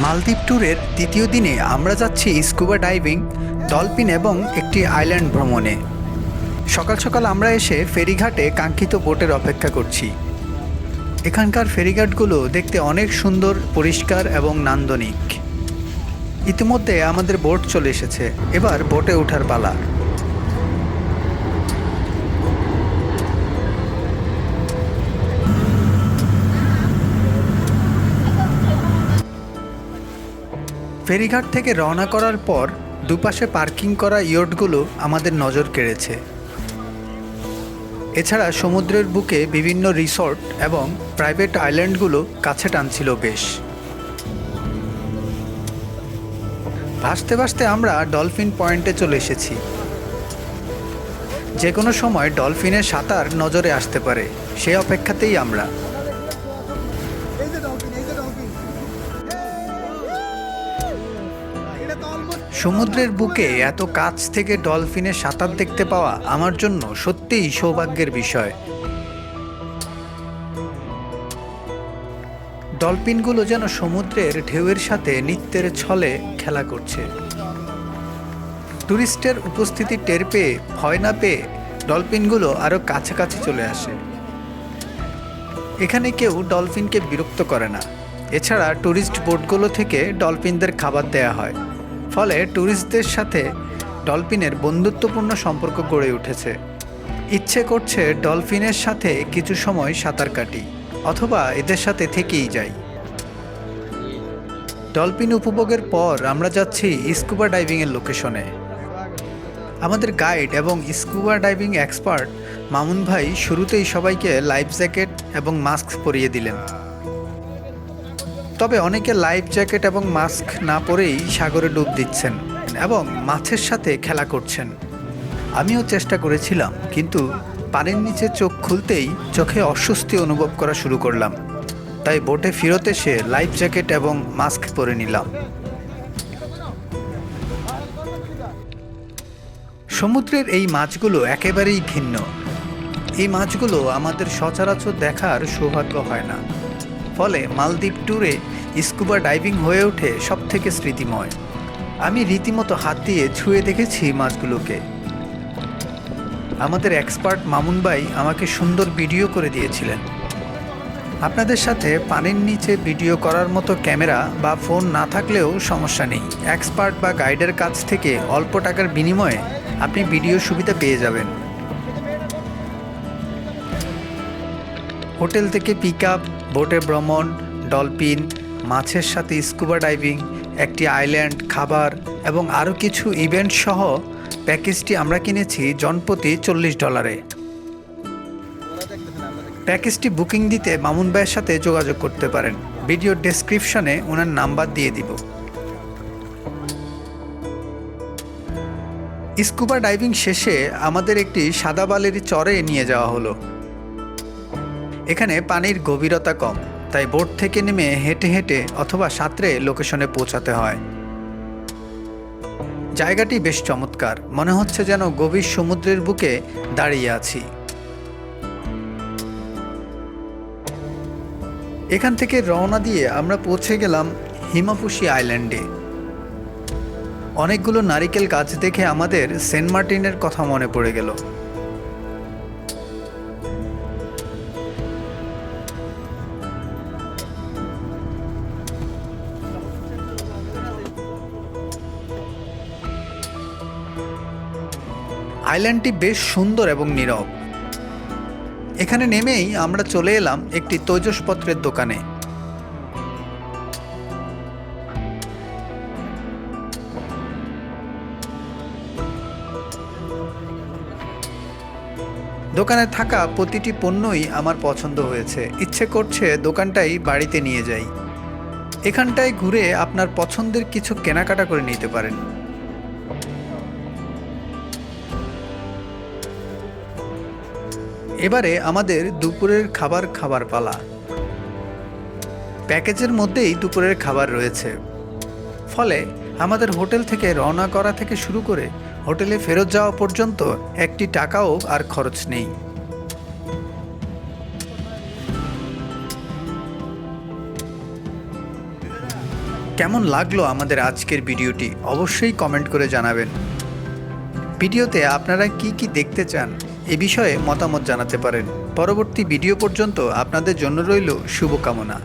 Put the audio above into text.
মালদ্বীপ ট্যুরের দ্বিতীয় দিনে আমরা যাচ্ছি স্কুবা ডাইভিং, ডলফিন এবং একটি আইল্যান্ড ভ্রমণে। সকাল সকাল আমরা এসে ফেরিঘাটে কাঙ্ক্ষিত বোটের অপেক্ষা করছি। এখানকার ফেরিঘাটগুলো দেখতে অনেক সুন্দর, পরিষ্কার এবং নান্দনিক। ইতিমধ্যে আমাদের বোট চলে এসেছে। এবার বোটে ওঠার পালা। ফেরিঘাট থেকে রওনা করার পর দুপাশে পার্কিং করা ইয়টগুলো আমাদের নজর কেড়েছে। এছাড়া সমুদ্রের বুকে বিভিন্ন রিসর্ট এবং প্রাইভেট আইল্যান্ডগুলো কাছে টানছিল বেশ। ভাসতে ভাসতে আমরা ডলফিন পয়েন্টে চলে এসেছি। যে কোনো সময় ডলফিনের সাঁতার নজরে আসতে পারে সেই অপেক্ষাতেই আমরা। সমুদ্রের বুকে এত কাছ থেকে ডলফিনের সাঁতার দেখতে পাওয়া আমার জন্য সত্যিই সৌভাগ্যের বিষয়। ডলফিনগুলো যেন সমুদ্রের ঢেউয়ের সাথে নৃত্যের ছলে খেলা করছে। টুরিস্টের উপস্থিতি টের পেয়ে, ভয় না পেয়ে ডলফিনগুলো আরও কাছাকাছি চলে আসে। এখানে কেউ ডলফিনকে বিরক্ত করে না। এছাড়া ট্যুরিস্ট বোটগুলো থেকে ডলফিনদের খাবার দেয়া হয়। ফলে ট্যুরিস্টদের সাথে ডলফিনের বন্ধুত্বপূর্ণ সম্পর্ক গড়ে উঠেছে। ইচ্ছে করছে ডলফিনের সাথে কিছু সময় সাঁতার কাটি, অথবা এদের সাথে থেকেই যাই। ডলফিন উপভোগের পর আমরা যাচ্ছি স্কুবা ডাইভিংয়ের লোকেশনে। আমাদের গাইড এবং স্কুবা ডাইভিং এক্সপার্ট মামুন ভাই শুরুতেই সবাইকে লাইফ জ্যাকেট এবং মাস্ক পরিয়ে দিলেন। তবে অনেকে লাইফ জ্যাকেট এবং মাস্ক না পরেই সাগরে ডুব দিচ্ছেন এবং মাছের সাথে খেলা করছেন। আমিও চেষ্টা করেছিলাম, কিন্তু পানির নিচে চোখ খুলতেই চোখে অস্বস্তি অনুভব করা শুরু করলাম। তাই বোটে ফেরত এসে লাইফ জ্যাকেট এবং মাস্ক পরে নিলাম। সমুদ্রের এই মাছগুলো একেবারেই ভিন্ন। এই মাছগুলো আমাদের সচরাচর দেখার সৌভাগ্য হয় না। ফলে মালদ্বীপ ট্যুরে স্কুবা ডাইভিং হয়ে ওঠে সব থেকে স্মৃতিময়। আমি রীতিমতো হাত দিয়ে ছুঁয়ে দেখেছি মাছগুলোকে। আমাদের এক্সপার্ট মামুন ভাই আমাকে সুন্দর ভিডিও করে দিয়েছিলেন। আপনাদের সাথে পানির নিচে ভিডিও করার মতো ক্যামেরা বা ফোন না থাকলেও সমস্যা নেই। এক্সপার্ট বা গাইডের কাছ থেকে অল্প টাকার বিনিময়ে আপনি ভিডিও সুবিধা পেয়ে যাবেন। হোটেল থেকে পিক আপ বোটে ভ্রমণ, ডলফিন, মাছের সাথে স্কুবা ডাইভিং, একটি আইল্যান্ড, খাবার এবং আরও কিছু ইভেন্ট সহ প্যাকেজটি আমরা কিনেছি জনপ্রতি চল্লিশ ডলারে। প্যাকেজটি বুকিং দিতে মামুন ভাইয়ের সাথে যোগাযোগ করতে পারেন। ভিডিও ডেসক্রিপশনে ওনার নাম্বার দিয়ে দিব। স্কুবা ডাইভিং শেষে আমাদের একটি সাদা বালির চরে নিয়ে যাওয়া হলো। এখানে পানির গভীরতা কম, তাই বোট থেকে নেমে হেঁটে হেঁটে অথবা সাঁতরে লোকেশনে পৌঁছাতে হয়। জায়গাটি বেশ চমৎকার, মনে হচ্ছে যেন গভীর সমুদ্রের বুকে দাঁড়িয়ে আছি। এখান থেকে রওনা দিয়ে আমরা পৌঁছে গেলাম হিমাপুশি আইল্যান্ডে। অনেকগুলো নারিকেল গাছ দেখে আমাদের সেন্ট মার্টিনের কথা মনে পড়ে গেল। আইল্যান্ডটি বেশ সুন্দর এবং নীরব। এখানে নেমেই আমরা চলে এলাম একটি তৈজসপত্রের দোকানে। দোকানে থাকা প্রতিটি পণ্যই আমার পছন্দ হয়েছে। ইচ্ছে করছে দোকানটাই বাড়িতে নিয়ে যাই। এখানটায় ঘুরে আপনার পছন্দের কিছু কেনাকাটা করে নিতে পারেন। এবারে আমাদের দুপুরের খাবার খাবার পালা। প্যাকেজের মধ্যেই দুপুরের খাবার রয়েছে। ফলে আমাদের হোটেল থেকে রওনা করা থেকে শুরু করে হোটেলে ফেরত যাওয়া পর্যন্ত একটি টাকাও আর খরচ নেই। কেমন লাগল আমাদের আজকের ভিডিওটি অবশ্যই কমেন্ট করে জানাবেন। ভিডিওতে আপনারা কি কি দেখতে চান? এ বিষয়ে মতামত জানাতে পারেন। পরবর্তী ভিডিও পর্যন্ত আপনাদের জন্য রইল শুভকামনা।